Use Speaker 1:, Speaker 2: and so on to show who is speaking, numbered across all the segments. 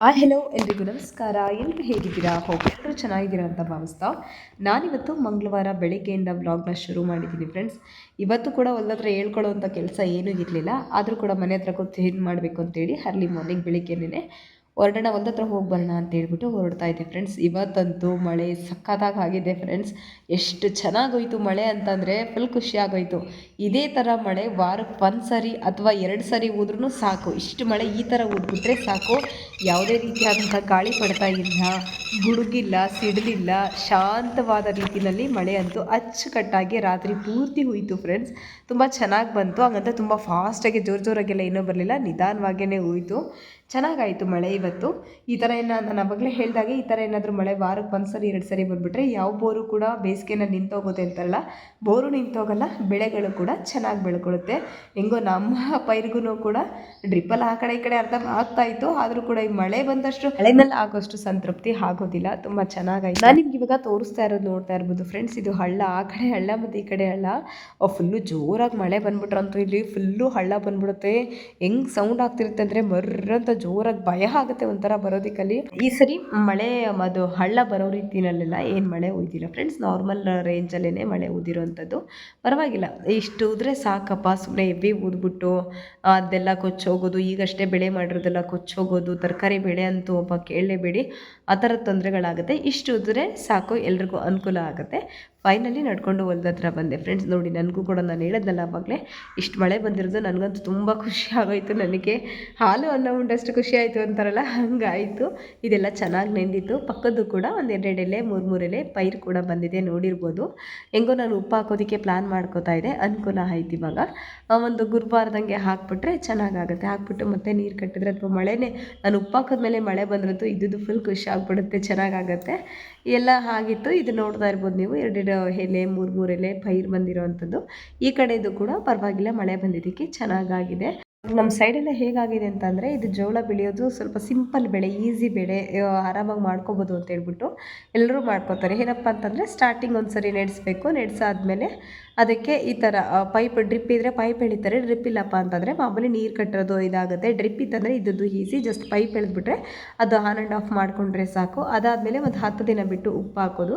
Speaker 1: ಆ ಹೆಲೋ ಎಲ್ರಿಗೂ ನಮಸ್ಕಾರ. ಎಲ್ಲರೂ ಹೇಗಿದ್ದೀರಾ? ಹೋಗಿ ಎಲ್ಲರೂ ಚೆನ್ನಾಗಿದ್ದೀರಾ ಅಂತ ಭಾವಿಸ್ತಾ. ನಾನಿವತ್ತು ಮಂಗಳವಾರ ಬೆಳಿಗ್ಗೆಯಿಂದ ವ್ಲಾಗ್ನ ಶುರು ಮಾಡಿದ್ದೀನಿ ಫ್ರೆಂಡ್ಸ್ ಇವತ್ತು ಕೂಡ ಒಲ್ಲತ್ರ ಹೇಳ್ಕೊಳ್ಳೋ ಅಂಥ ಕೆಲಸ ಏನೂ ಇರಲಿಲ್ಲ. ಆದರೂ ಕೂಡ ಮನೆ ಹತ್ರ ಕೂತು ಏನು ಮಾಡಬೇಕು ಅಂತೇಳಿ, ಅರ್ಲಿ ಮಾರ್ನಿಂಗ್ ಬೆಳಿಗ್ಗೆನೇ ಹೊರಡೋಣ ಒಂದು ಹತ್ರ ಹೋಗಿ ಬರೋಣ ಅಂತ ಹೇಳ್ಬಿಟ್ಟು ಹೊರಡ್ತಾ ಇದ್ದೆ ಫ್ರೆಂಡ್ಸ್ ಇವತ್ತಂತೂ ಮಳೆ ಸಖತ್ತಾಗಿ ಆಗಿದೆ ಫ್ರೆಂಡ್ಸ್ ಎಷ್ಟು ಚೆನ್ನಾಗೋಯ್ತು ಮಳೆ ಅಂತಂದರೆ ಫುಲ್ ಖುಷಿ ಆಗೋಯ್ತು. ಇದೇ ಥರ ಮಳೆ ವಾರಕ್ಕೆ ಒಂದು ಸರಿ ಅಥವಾ ಎರಡು ಸರಿ ಹೋದ್ರೂ ಸಾಕು. ಇಷ್ಟು ಮಳೆ ಈ ಥರ ಊದ್ಬಿಟ್ರೆ ಸಾಕು. ಯಾವುದೇ ರೀತಿಯಾದಂಥ ಗಾಳಿ ಪಡ್ತಾ ಇಲ್ಲ, ಗುಡುಗಿಲ್ಲ, ಸಿಡಲಿಲ್ಲ, ಶಾಂತವಾದ ರೀತಿಯಲ್ಲಿ ಮಳೆ ಅಂತೂ ಅಚ್ಚುಕಟ್ಟಾಗಿ ರಾತ್ರಿ ಪೂರ್ತಿ ಹೋಯಿತು ಫ್ರೆಂಡ್ಸ್ ತುಂಬ ಚೆನ್ನಾಗಿ ಬಂತು. ಹಾಗಂತ ತುಂಬ ಫಾಸ್ಟಾಗಿ ಜೋರು ಜೋರಾಗೆಲ್ಲ ಏನೂ ಬರಲಿಲ್ಲ. ನಿಧಾನವಾಗೇ ಹೋಯಿತು. ಚೆನ್ನಾಗಾಯಿತು ಮಳೆ ಇವತ್ತು. ಈ ಥರ ಏನ ನಾನು ಅವಾಗಲೇ ಹೇಳಿದಾಗೆ ಈ ಥರ ಏನಾದರೂ ಮಳೆ ವಾರಕ್ಕೆ ಒಂದು ಸರಿ, ಎರಡು ಸರಿ ಬಂದುಬಿಟ್ರೆ ಯಾವ ಬೋರು ಕೂಡ ಬೇಸಿಗೆನ ನಿಂತೋಗುತ್ತೆ ಅಂತಲ್ಲ ಬೋರು ನಿಂತೋಗಲ್ಲ, ಬೆಳೆಗಳು ಕೂಡ ಚೆನ್ನಾಗಿ ಬೆಳ್ಕೊಳ್ಳುತ್ತೆ. ಹೆಂಗೋ ನಮ್ಮ ಪೈರಿಗೂ ಕೂಡ ಡ್ರಿಪ್ಪಲ್ಲಿ ಆ ಕಡೆ, ಈ ಕಡೆ ಅರ್ಥ ಆಗ್ತಾಯಿತ್ತು ಆದರೂ ಕೂಡ ಈ ಮಳೆ ಬಂದಷ್ಟು ಮಳೆನಲ್ಲಿ ಆಗೋಷ್ಟು ಸಂತೃಪ್ತಿ ಆಗೋದಿಲ್ಲ. ತುಂಬ ಚೆನ್ನಾಗಾಯಿತು. ನಾನು ನಿಮ್ಗೆ ಇವಾಗ ತೋರಿಸ್ತಾ ಇರೋದು ನೋಡ್ತಾ ಇರ್ಬೋದು ಫ್ರೆಂಡ್ಸ್ ಇದು ಹಳ್ಳ. ಆ ಕಡೆ ಹಳ್ಳ ಮತ್ತು ಈ ಕಡೆ ಹಳ್ಳ. ಫುಲ್ಲು ಜೋರಾಗಿ ಮಳೆ ಬಂದ್ಬಿಟ್ರಂತೂ ಇಲ್ಲಿ. ಫುಲ್ಲು ಹಳ್ಳ ಬಂದ್ಬಿಡುತ್ತೆ. ಹೆಂಗೆ ಸೌಂಡ್ ಆಗ್ತಿರುತ್ತೆ ಅಂದರೆ ಮರ್ರಂತ ಜೋರಾಗಿ ಭಯ ಆಗುತ್ತೆ ಒಂಥರ ಬರೋದಕ್ಕಲ್ಲಿ. ಈ ಸರಿ ಮಳೆ, ಅದು ಹಳ್ಳ ಬರೋ ರೀತಿನಲ್ಲೆಲ್ಲ ಏನು ಮಳೆ ಉಯ್ದಿಲ್ಲ ಫ್ರೆಂಡ್ಸ್ ನಾರ್ಮಲ್ ರೇಂಜಲ್ಲೇ ಮಳೆ ಉದಿರೋಂಥದ್ದು ಪರವಾಗಿಲ್ಲ. ಇಷ್ಟು ಉದ್ರೆ ಸಾಕಪ್ಪ ಸುಮ್ಮನೆ ಎಬ್ಬಿ ಊದ್ಬಿಟ್ಟು, ಅದೆಲ್ಲ ಕೊಚ್ಚೋಗೋದು, ಈಗಷ್ಟೇ ಬೆಳೆ ಮಾಡಿರೋದೆಲ್ಲ ಕೊಚ್ಚೋಗೋದು, ತರಕಾರಿ ಬೆಳೆ ಅಂತೂ ಒಬ್ಬ ಕೇಳಲೇಬೇಡಿ. ಆ ಥರ ತೊಂದರೆಗಳಾಗುತ್ತೆ. ಇಷ್ಟು ಉದ್ರೆ ಸಾಕು, ಎಲ್ರಿಗೂ ಅನುಕೂಲ ಆಗುತ್ತೆ. ಫೈನಲಿ ನಡ್ಕೊಂಡು ಹೊಲ್ದ ಹತ್ರ ಬಂದೆ. ಫ್ರೆಂಡ್ಸ್ ನೋಡಿ, ನನಗೂ ಕೂಡ ನಾನು ಹೇಳಿದ್ನಲ್ಲ ಆವಾಗಲೇ ಇಷ್ಟು ಮಳೆ ಬಂದಿರೋದು ನನಗಂತೂ ತುಂಬ ಖುಷಿ ಆಗೋಯ್ತು ನನಗೆ. ಹಾಲು ಅನ್ನ ಉಂಡಷ್ಟು ಖುಷಿ ಆಯಿತು ಅಂತಾರಲ್ಲ, ಹಂಗಾಯಿತು. ಇದೆಲ್ಲ ಚೆನ್ನಾಗಿ ನೆಂದಿತ್ತು. ಪಕ್ಕದ್ದು ಕೂಡ ಒಂದು ಎರಡೆರಡು ಎಲೆ, ಮೂರು ಮೂರು ಎಲೆ ಪೈರು ಕೂಡ ಬಂದಿದೆ, ನೋಡಿರ್ಬೋದು. ಹೆಂಗೋ ನಾನು ಉಪ್ಪು ಹಾಕೋದಕ್ಕೆ ಪ್ಲ್ಯಾನ್ ಮಾಡ್ಕೋತಾ ಇದೆ ಅನುಕೂಲ ಆಯ್ತು ಇವಾಗ. ಒಂದು ಗುರುಬಾರ್ದಂಗೆ ಹಾಕ್ಬಿಟ್ರೆ ಚೆನ್ನಾಗಾಗುತ್ತೆ. ಹಾಕ್ಬಿಟ್ಟು ಮತ್ತೆ ನೀರು ಕಟ್ಟಿದ್ರೆ, ಅಥವಾ ಮಳೆನೇ, ನಾನು ಉಪ್ಪು ಹಾಕಿದ್ಮೇಲೆ ಮಳೆ ಬಂದ್ರಂತೂ ಇದ್ದುದು ಫುಲ್ ಖುಷಿ ಆಗಿಬಿಡುತ್ತೆ, ಚೆನ್ನಾಗಾಗತ್ತೆ. ಎಲ್ಲ ಆಗಿತ್ತು, ಇದು ನೋಡ್ತಾ ಇರ್ಬೋದು ನೀವು. ಎರಡೆರಡು ಎಲೆ, ಮೂರು ಮೂರು ಎಲೆ, ಪೈರು ಬಂದಿರೋವಂಥದ್ದು ಈ ಕಡೆದು ಕೂಡ ಪರವಾಗಿಲ್ಲ, ಮಳೆ ಬಂದಿದ್ದಕ್ಕೆ ಚೆನ್ನಾಗಾಗಿದೆ. ನಮ್ಮ ಸೈಡೆಲ್ಲ ಹೇಗಾಗಿದೆ ಅಂತಂದರೆ, ಇದು ಜೋಳ ಬೆಳೆಯೋದು ಸ್ವಲ್ಪ ಸಿಂಪಲ್ ಬೆಳೆ, ಈಸಿ ಬೆಳೆ ಆರಾಮಾಗಿ ಮಾಡ್ಕೋಬೋದು ಅಂತ ಹೇಳ್ಬಿಟ್ಟು ಎಲ್ಲರೂ ಮಾಡ್ಕೋತಾರೆ. ಏನಪ್ಪ ಅಂತಂದರೆ ಸ್ಟಾರ್ಟಿಂಗ್ ಒಂದು ಸರಿ ನೆಡೆಸ್ಬೇಕು. ನೆಡೆಸಾದ್ಮೇಲೆ ಅದಕ್ಕೆ ಈ ಥರ ಪೈಪ್ ಡ್ರಿಪ್ ಇದ್ದರೆ ಪೈಪ್ ಎಳಿತಾರೆ, ಡ್ರಿಪ್ ಇಲ್ಲಪ್ಪ ಅಂತಂದರೆ ಮಾಮೂಲಿ ನೀರು ಕಟ್ಟೋದು ಇದಾಗುತ್ತೆ. ಡ್ರಿಪ್ ಇತ್ತಂದರೆ ಇದ್ದದ್ದು ಈಸಿ, ಜಸ್ಟ್ ಪೈಪ್ ಎಳೆದ್ಬಿಟ್ರೆ ಅದು ಆನ್ ಆ್ಯಂಡ್ ಆಫ್ ಮಾಡಿಕೊಂಡ್ರೆ ಸಾಕು. ಅದಾದಮೇಲೆ ಒಂದು ಹತ್ತು ದಿನ ಬಿಟ್ಟು ಉಪ್ಪು ಹಾಕೋದು.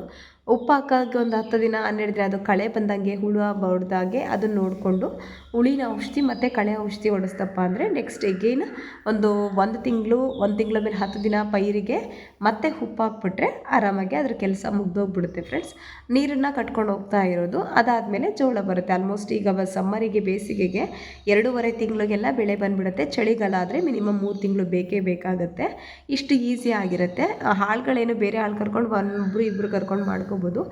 Speaker 1: ಉಪ್ಪು ಹಾಕೋಕೆ ಒಂದು ಹತ್ತು ದಿನ ಹನ್ನೆರಡು ದಿನ ಅದು ಕಳೆ ಬಂದಂಗೆ ಹುಳು ಬಡ್ದಾಗೆ ಅದನ್ನು ನೋಡಿಕೊಂಡು ಹುಳಿನ ಔಷಧಿ ಮತ್ತು ಕಳೆ ಔಷಧಿ ಹೊಡೆಸ್ತಪ್ಪ ಅಂದರೆ ನೆಕ್ಸ್ಟ್ ಎಗೇನ್ ಒಂದು ಒಂದು ತಿಂಗಳು, ಒಂದು ತಿಂಗಳ ಮೇಲೆ ಹತ್ತು ದಿನ ಪೈರಿಗೆ ಮತ್ತೆ ಉಪ್ಪು ಹಾಕ್ಬಿಟ್ರೆ ಆರಾಮಾಗಿ ಅದ್ರ ಕೆಲಸ ಮುಗ್ದೋಗ್ಬಿಡುತ್ತೆ ಫ್ರೆಂಡ್ಸ್ ನೀರನ್ನು ಕಟ್ಕೊಂಡು ಹೋಗ್ತಾ ಇರೋದು. ಅದಾದಮೇಲೆ ಜೋಳ ಬರುತ್ತೆ. ಆಲ್ಮೋಸ್ಟ್ ಈಗ ಸಮ್ಮರಿಗೆ ಬೇಸಿಗೆಗೆ ಎರಡೂವರೆ ತಿಂಗಳಿಗೆಲ್ಲ ಬೆಳೆ ಬಂದುಬಿಡುತ್ತೆ. ಚಳಿಗಾಲ ಆದರೆ ಮಿನಿಮಮ್ ಮೂರು ತಿಂಗಳು ಬೇಕೇ ಬೇಕಾಗುತ್ತೆ. ಇಷ್ಟು ಈಸಿ ಆಗಿರುತ್ತೆ. ಹಾಳುಗಳೇನು ಬೇರೆ ಹಾಳು ಕರ್ಕೊಂಡು ಒಬ್ಬರು ಇಬ್ಬರು ಕರ್ಕೊಂಡು ಮಾಡ್ಕೋಬೋದು.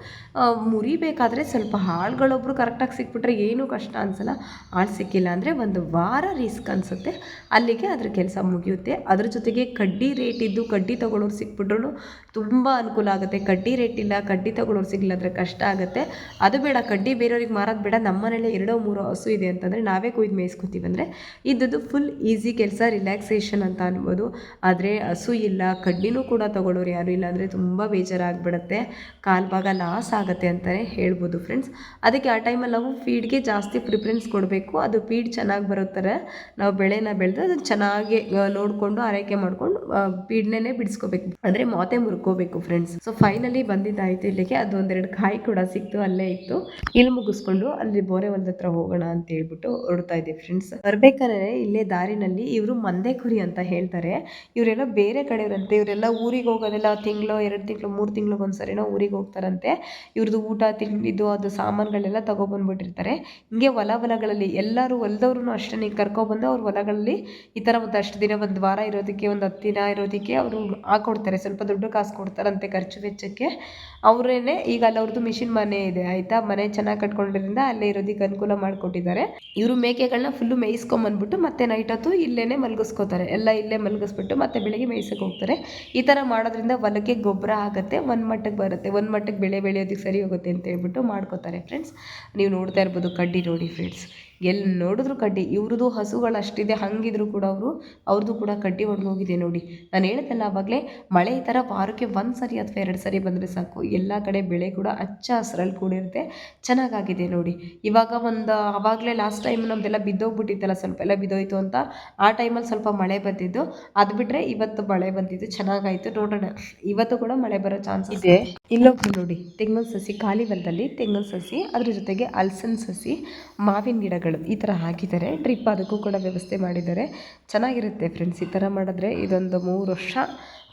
Speaker 1: ಮುರಿಬೇಕಾದ್ರೆ ಸ್ವಲ್ಪ ಹಾಳುಗಳೊಬ್ಬರು ಕರೆಕ್ಟಾಗಿ ಸಿಕ್ಬಿಟ್ರೆ ಏನೂ ಕಷ್ಟ ಅನಿಸಲ್ಲ. ಹಾಳು ಸಿಕ್ಕಿಲ್ಲ ಅಂದರೆ ಒಂದು ವಾರ ರಿಸ್ಕ್ ಅನಿಸುತ್ತೆ. ಅಲ್ಲಿಗೆ ಅದ್ರ ಕೆಲಸ ಮುಗಿಯುತ್ತೆ. ಅದ್ರ ಜೊತೆಗೆ ಕಡ್ಡಿ ರೇಟ್ ಇದ್ದು ಕಡ್ಡಿ ತೊಗೊಳೋರು ಸಿಕ್ಬಿಟ್ರು ತುಂಬ ಅನುಕೂಲ ಆಗುತ್ತೆ. ಕಡ್ಡಿ ರೇಟ್ ಇಲ್ಲ, ಕಡ್ಡಿ ತೊಗೊಳೋರು ಸಿಗಲಿಲ್ಲ ಅಂದರೆ ಕಷ್ಟ ಆಗುತ್ತೆ. ಅದು ಬೇಡ, ಕಡ್ಡಿ ಬೇರೆಯವ್ರಿಗೆ ಮಾರೋದು ಬೇಡ ನಮ್ಮ ಮನೇಲಿ ಎರಡೋ ಮೂರೋ ಹಸು ಇದೆ ಅಂತಂದರೆ ನಾವೇ ಕೊಯ್ದು ಮೇಯಿಸ್ಕೊತೀವಿ. ಅಂದರೆ ಇದ್ದದ್ದು ಫುಲ್ ಈಸಿ ಕೆಲಸ ರಿಲ್ಯಾಕ್ಸೇಷನ್ ಅಂತ ಅನ್ಬೋದು. ಆದರೆ ಹಸು ಇಲ್ಲ ಕಡ್ಡಿನೂ ಕೂಡ ತೊಗೊಳ್ಳೋರು ಯಾರು ಇಲ್ಲ ಅಂದರೆ ತುಂಬ ಬೇಜಾರಾಗ್ಬಿಡುತ್ತೆ. ಕಾಲು ಭಾಗ ಲಾಸ್ ಆಗುತ್ತೆ ಅಂತಲೇ ಹೇಳ್ಬೋದು ಫ್ರೆಂಡ್ಸ್ ಅದಕ್ಕೆ ಆ ಟೈಮಲ್ಲಿ ನಾವು ಫೀಡ್ಗೆ ಜಾಸ್ತಿ ಪ್ರಿಫರೆನ್ಸ್ ಕೊಡಬೇಕು. ಅದು ಫೀಡ್ ಚೆನ್ನಾಗಿ ಬರೋ ಥರ ನಾವು ಬೆಳೆನ ಬೆಳೆದು ಅದನ್ನು ಚೆನ್ನಾಗಿ ನೋಡಿಕೊಂಡು, ಆರೈಕೆ ಮಾಡ್ಕೊಂಡು ಫೀಡ್ನೇ ಬಿಡಿಸ್ಕೋಬೇಕು. ಅಂದರೆ ಮಾತೆ ಮುರ್ಕೋಬೇಕು ಫ್ರೆಂಡ್ಸ್ ಸೊ ಫೈನಲಿ ಬಂದಿದ್ದಾಯಿತು ಇಲ್ಲಿಗೆ. ಅದು ಒಂದೆರಡು ಕಾಯಿ ಕೂಡ ಸಿಕ್ತು, ಅಲ್ಲೇ ಇತ್ತು. ಇಲ್ಲಿ ಮುಗಿಸ್ಕೊಂಡು ಅಲ್ಲಿ ಬೋರೆ ಹೊಲದ ಹತ್ರ ಹೋಗೋಣ ಅಂತ ಹೇಳ್ಬಿಟ್ಟು ಹೊರಡ್ತಾ ಇದ್ದೀವಿ ಫ್ರೆಂಡ್ಸ್ ಬರ್ಬೇಕಾದ್ರೆ ಇಲ್ಲೇ ದಾರಿನಲ್ಲಿ ಇವರು ಮಂದೆ ಕುರಿ ಅಂತ ಹೇಳ್ತಾರೆ. ಇವರೆಲ್ಲ ಬೇರೆ ಕಡೆಯವರಂತೆ. ಇವರೆಲ್ಲ ಊರಿಗೆ ಹೋಗೋದೆಲ್ಲ ತಿಂಗಳು, ಎರಡು ತಿಂಗಳು, ಮೂರು ತಿಂಗಳಿಗೆ ಒಂದ್ಸರಿನೋ ಊರಿಗೆ ಹೋಗ್ತಾರಂತೆ. ಇವ್ರದ್ದು ಊಟ ತಿಂಡಿದು ಅದು, ಸಾಮಾನುಗಳೆಲ್ಲ ತಗೊಬಂದ್ಬಿಟ್ಟಿರ್ತಾರೆ. ಹಿಂಗೆ ಹೊಲ ಹೊಲಗಳಲ್ಲಿ ಎಲ್ಲರೂ ಹೊಲದವ್ರು ಅಷ್ಟೇ ನೀವು ಕರ್ಕೊಬಂದು ಅವ್ರ ಹೊಲಗಳಲ್ಲಿ ಈ ಥರ ಒಂದು ಅಷ್ಟು ದಿನ, ಒಂದು ವಾರ ಇರೋದಕ್ಕೆ, ಒಂದು ಹತ್ತು ದಿನ ಇರೋದಕ್ಕೆ ಅವರು ಹಾಕೊಡ್ತಾರೆ. ಸ್ವಲ್ಪ ದುಡ್ಡು ಕಾಸು ಕೊಡ್ತಾರಂತೆ ಖರ್ಚು ವೆಚ್ಚಕ್ಕೆ. ಅವರೇನೆ, ಈಗ ಅಲ್ಲಿ ಅವ್ರದ್ದು ಮಿಷಿನ್ ಮನೆ ಇದೆ, ಆಯಿತಾ? ಮನೆ ಚೆನ್ನಾಗಿ ಕಟ್ಕೊಂಡಿರೋದ್ರಿಂದ ಅಲ್ಲೇ ಇರೋದಕ್ಕೆ ಅನುಕೂಲ ಮಾಡಿಕೊಟ್ಟಿದ್ದಾರೆ. ಇವರು ಮೇಕೆಗಳನ್ನ ಫುಲ್ಲು ಮೇಯಿಸ್ಕೊಂಬಂದ್ಬಿಟ್ಟು ಮತ್ತೆ ನೈಟ್ ಹೊತ್ತು ಇಲ್ಲೇ ಮಲಗಿಸ್ಕೋತಾರೆ. ಎಲ್ಲ ಇಲ್ಲೇ ಮಲಗಿಸ್ಬಿಟ್ಟು ಮತ್ತೆ ಬೆಳಿಗ್ಗೆ ಮೇಯಿಸಕ್ಕೆ ಹೋಗ್ತಾರೆ. ಈ ಥರ ಮಾಡೋದ್ರಿಂದ ಹೊಲಕ್ಕೆ ಗೊಬ್ಬರ ಆಗುತ್ತೆ, ಒಂದು ಮಟ್ಟಕ್ಕೆ ಬರುತ್ತೆ. ಒಂದು ಮಟ್ಟಕ್ಕೆ ಬೆಳೆ ಬೆಳೆಯೋದಕ್ಕೆ ಸರಿ ಹೋಗುತ್ತೆ ಅಂತ ಹೇಳ್ಬಿಟ್ಟು ಮಾಡ್ಕೋತಾರೆ ಫ್ರೆಂಡ್ಸ್ ನೀವು ನೋಡ್ತಾ ಇರ್ಬೋದು ಕಡ್ಡಿ ನೋಡಿ ಫ್ರೆಂಡ್ಸ್ ಎಲ್ಲಿ ನೋಡಿದ್ರು ಕಡ್ಡಿ ಇವ್ರದ್ದು ಹಸುಗಳು ಅಷ್ಟಿದೆ ಹಂಗಿದ್ರು ಕೂಡ ಅವರು ಅವ್ರದ್ದು ಕೂಡ ಕಡ್ಡಿ ಹೋಗಿದೆ ನೋಡಿ. ನಾನು ಹೇಳ್ತಲ್ಲ ಆವಾಗಲೇ ಮಳೆ ಈ ಥರ ವಾರಕ್ಕೆ ಒಂದು ಸರಿ ಅಥವಾ ಎರಡು ಸರಿ ಬಂದರೆ ಸಾಕು. ಎಲ್ಲ ಕಡೆ ಬೆಳೆ ಕೂಡ ಹಚ್ಚ ಹಸ್ರಲ್ಲಿ ಕೂಡಿರುತ್ತೆ. ಚೆನ್ನಾಗಾಗಿದೆ ನೋಡಿ. ಇವಾಗ ಒಂದು ಆವಾಗಲೇ ಲಾಸ್ಟ್ ಟೈಮ್ ನಮ್ಮದೆಲ್ಲ ಬಿದ್ದೋಗ್ಬಿಟ್ಟಿತ್ತಲ್ಲ ಸ್ವಲ್ಪ ಎಲ್ಲ ಬಿದ್ದೋಯ್ತು ಅಂತ ಆ ಟೈಮಲ್ಲಿ ಸ್ವಲ್ಪ ಮಳೆ ಬಂದಿದ್ದು. ಅದು ಬಿಟ್ಟರೆ ಇವತ್ತು ಮಳೆ ಬಂದಿದ್ದು ಚೆನ್ನಾಗಾಯಿತು. ನೋಡೋಣ. ಇವತ್ತು ಕೂಡ ಮಳೆ ಬರೋ ಚಾನ್ಸ್ ಇದೆ. ಇಲ್ಲೊಬ್ರು ನೋಡಿ ತೆಂಗಿನ ಸಸಿ ಖಾಲಿ ಹೊಲದಲ್ಲಿ ತೆಂಗಿನ ಸಸಿ ಅದ್ರ ಜೊತೆಗೆ ಅಲ್ಸನ್ ಸಸಿ ಮಾವಿನ ಗಿಡಗಳು. ಈ ಥರ ಹಾಕಿದ್ದಾರೆ. ಡ್ರಿಪ್ ಅದಕ್ಕೂ ಕೂಡ ವ್ಯವಸ್ಥೆ ಮಾಡಿದ್ದಾರೆ. ಚೆನ್ನಾಗಿರುತ್ತೆ ಫ್ರೆಂಡ್ಸ್ ಈ ಥರ ಮಾಡಿದ್ರೆ ಇದೊಂದು ಮೂರು ವರ್ಷ,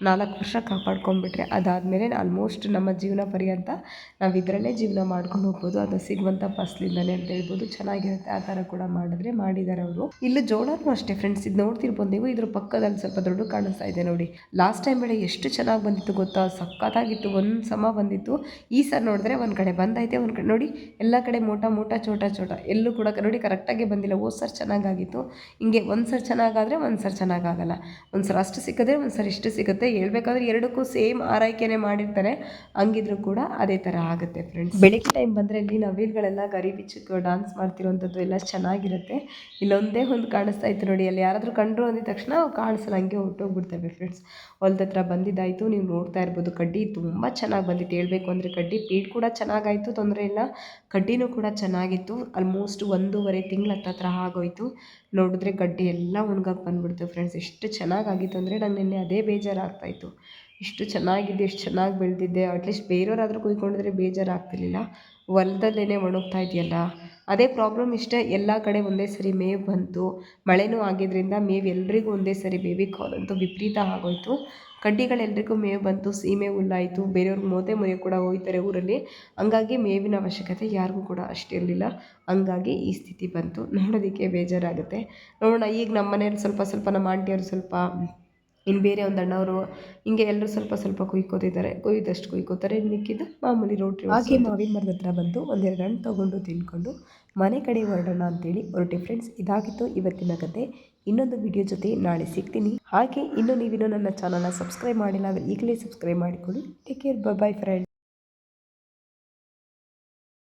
Speaker 1: ನಾಲ್ಕು ವರ್ಷ ಕಾಪಾಡ್ಕೊಂಡ್ಬಿಟ್ರೆ ಅದಾದಮೇಲೆ ಆಲ್ಮೋಸ್ಟ್ ನಮ್ಮ ಜೀವನ ಪರ್ಯಂತ ನಾವು ಇದರಲ್ಲೇ ಜೀವನ ಮಾಡ್ಕೊಂಡು ಹೋಗ್ಬೋದು. ಅದು ಸಿಗುವಂಥ ಫಸ್ಲಿಂದಲೇ ಅಂತ ಹೇಳ್ಬೋದು. ಚೆನ್ನಾಗಿರುತ್ತೆ. ಆ ಥರ ಕೂಡ ಮಾಡಿದ್ರೆ ಮಾಡಿದ್ದಾರೆ ಅವರು. ಇಲ್ಲಿ ಜೋಳನೂ ಅಷ್ಟೇ ಫ್ರೆಂಡ್ಸ್ ಇದು ನೋಡ್ತಿರ್ಬೋದು ನೀವು. ಇದ್ರ ಪಕ್ಕದಲ್ಲಿ ಸ್ವಲ್ಪ ದೊಡ್ಡ ಕಾಣಿಸ್ತಾ ಇದೆ ನೋಡಿ. ಲಾಸ್ಟ್ ಟೈಮ್ ಬೆಳೆ ಎಷ್ಟು ಚೆನ್ನಾಗಿ ಬಂದಿತ್ತು ಗೊತ್ತಾ? ಸಖತ್ತಾಗಿತ್ತು. ಒಂದು ಸಮ ಬಂದಿತ್ತು. ಈ ಸಲ ನೋಡಿದ್ರೆ ಒಂದು ಕಡೆ ಬಂದೈತೆ ಒಂದು ಕಡೆ ನೋಡಿ. ಎಲ್ಲ ಕಡೆ ಮೋಟ ಮೋಟ, ಚೋಟ ಚೋಟ. ಎಲ್ಲೂ ಕೂಡ ನೋಡಿ ಕರೆಕ್ಟಾಗಿ ಬಂದಿಲ್ಲ. ಓ ಸರ್ ಚೆನ್ನಾಗಾಗಿತ್ತು. ಹಿಂಗೆ ಒಂದು ಸರ್ ಚೆನ್ನಾಗಾದರೆ ಒಂದು ಸರ್ ಚೆನ್ನಾಗಾಗಲ್ಲ. ಒಂದು ಸರ್ ಅಷ್ಟು ಸಿಕ್ಕಿದ್ರೆ ಒಂದು ಸರ್ ಇಷ್ಟು ಸಿಗುತ್ತೆ ಹೇಳ್ಬೇಕಾದ್ರೆ ಎರಡಕ್ಕೂ ಸೇಮ್ ಆರೈಕೆನೇ ಮಾಡಿರ್ತಾರೆ. ಹಂಗಿದ್ರು ಕೂಡ ಅದೇ ಥರ ಆಗುತ್ತೆ ಫ್ರೆಂಡ್ಸ್ ಬೆಳಗ್ಗೆ ಟೈಮ್ ಬಂದರೆ ಇಲ್ಲಿ ನವಿಲ್ಗಳೆಲ್ಲ ಗರಿ ಬಿಚ್ಚಕ್ಕೆ ಡಾನ್ಸ್ ಮಾಡ್ತಿರೋಂಥದ್ದು ಎಲ್ಲ ಚೆನ್ನಾಗಿರುತ್ತೆ. ಇಲ್ಲೊಂದೇ ಒಂದು ಕಾಣಿಸ್ತಾ ಇತ್ತು ನೋಡಿ. ಅಲ್ಲಿ ಯಾರಾದರೂ ಕಂಡ್ರು ಅಂದಿದ ತಕ್ಷಣ ಕಾಣಿಸಲ್ಲ. ಹಂಗೆ ಹೊಟ್ಟೋಗ್ಬಿಡ್ತವೆ ಫ್ರೆಂಡ್ಸ್ ಹೊಲ್ದ ಹತ್ರ ಬಂದಿದ್ದಾಯಿತು. ನೀವು ನೋಡ್ತಾ ಇರ್ಬೋದು, ಕಡ್ಡಿ ತುಂಬ ಚೆನ್ನಾಗಿ ಬಂದಿತ್ತು. ಹೇಳಬೇಕು ಅಂದರೆ ಕಡ್ಡಿ, ಪೀಡ್ ಕೂಡ ಚೆನ್ನಾಗಾಯಿತು, ತೊಂದರೆ ಇಲ್ಲ. ಕಡ್ಡಿನೂ ಕೂಡ ಚೆನ್ನಾಗಿತ್ತು. ಆಲ್ಮೋಸ್ಟ್ ಒಂದೂವರೆ ತಿಂಗಳ ಹತ್ರ ಆಗೋಯ್ತು. ನೋಡಿದ್ರೆ ಗಡ್ಡೆ ಎಲ್ಲ ಒಣಗಕ್ಕೆ ಬಂದ್ಬಿಡ್ತು ಫ್ರೆಂಡ್ಸ್ ಎಷ್ಟು ಚೆನ್ನಾಗಾಗಿತ್ತು ಅಂದರೆ ನಂಗೆ ನಿನ್ನೆ ಅದೇ ಬೇಜಾರಾಗ್ತಾಯಿತ್ತು. ಇಷ್ಟು ಚೆನ್ನಾಗಿದೆ ಎಷ್ಟು ಚೆನ್ನಾಗಿ ಬೆಳೆದಿದ್ದೆ. ಅಟ್ಲೀಸ್ಟ್ ಬೇರೆಯವರಾದರೂ ಕುಯ್ಕೊಂಡಿದ್ರೆ ಬೇಜಾರಾಗ್ತಿರ್ಲಿಲ್ಲ. ಹೊಲ್ದಲ್ಲೇ ಒಣಗ್ತಾ ಇದೆಯಲ್ಲ? ಅದೇ ಪ್ರಾಬ್ಲಮ್ ಇಷ್ಟೇ ಎಲ್ಲ ಕಡೆ ಒಂದೇ ಸರಿ ಮೇವು ಬಂತು. ಮಳೆನೂ ಆಗಿದ್ದರಿಂದ ಮೇವು ಎಲ್ರಿಗೂ ಒಂದೇ ಸರಿ ಬೇಬಿ ಕಾಲ್ ಅಂತೂ ವಿಪರೀತ ಆಗೋಯ್ತು. ಕಡ್ಡಿಗಳೆಲ್ರಿಗೂ ಮೇವು ಬಂತು, ಸೀಮೆ ಹುಲ್ಲಾಯಿತು. ಬೇರೆಯವ್ರಿಗೆ ಮೋತೆ ಮೊರೆ ಕೂಡ ಹೋಯ್ತಾರೆ ಊರಲ್ಲಿ. ಹಂಗಾಗಿ ಮೇವಿನ ಅವಶ್ಯಕತೆ ಯಾರಿಗೂ ಕೂಡ ಅಷ್ಟಿರಲಿಲ್ಲ ಹಂಗಾಗಿ ಈ ಸ್ಥಿತಿ ಬಂತು. ನೋಡೋದಕ್ಕೆ ಬೇಜಾರಾಗುತ್ತೆ. ನೋಡೋಣ, ಈಗ ನಮ್ಮ ಮನೇಲಿ ಸ್ವಲ್ಪ ಸ್ವಲ್ಪ ನಮ್ಮ ಆಂಟಿಯವರು ಸ್ವಲ್ಪ ಇನ್ನು ಬೇರೆ ಒಂದು ಅಣ್ಣವರು ಹಿಂಗೆ ಎಲ್ಲರೂ ಸ್ವಲ್ಪ ಸ್ವಲ್ಪ ಕುಯ್ಕೋತಿದ್ದಾರೆ ಕುಯ್ದಷ್ಟು ಕುಯ್ಕೋತಾರೆ. ಮಿಕ್ಕಿದ್ದು ಮಾಮೂಲಿ ರೋಟಿ ಹಾಗೆ ಮಾವಿನ ಮರದ ಹತ್ರ ಬಂದು ಒಂದೆರಡು ಹಣ್ಣು ತೊಗೊಂಡು ತಿನ್ಕೊಂಡು ಮನೆ ಕಡೆ ಹೊರಡೋಣ ಅಂತೇಳಿ ಹೊರಟೆ ಫ್ರೆಂಡ್ಸ್ ಇದಾಗಿತ್ತು ಇವತ್ತಿನ ಕತೆ. ಇನ್ನೊಂದು ವಿಡಿಯೋ ಜೊತೆ ನಾಳೆ ಸಿಗ್ತೀನಿ. ಹಾಗೆ ಇನ್ನೂ ನೀವಿನ್ನೂ ನನ್ನ ಚಾನಲ್ನ ಸಬ್ಸ್ಕ್ರೈಬ್ ಮಾಡಿಲ್ಲ ಅಂದರೆ ಈಗಲೇ ಸಬ್ಸ್ಕ್ರೈಬ್ ಮಾಡಿಕೊಳ್ಳಿ. Take care bye friend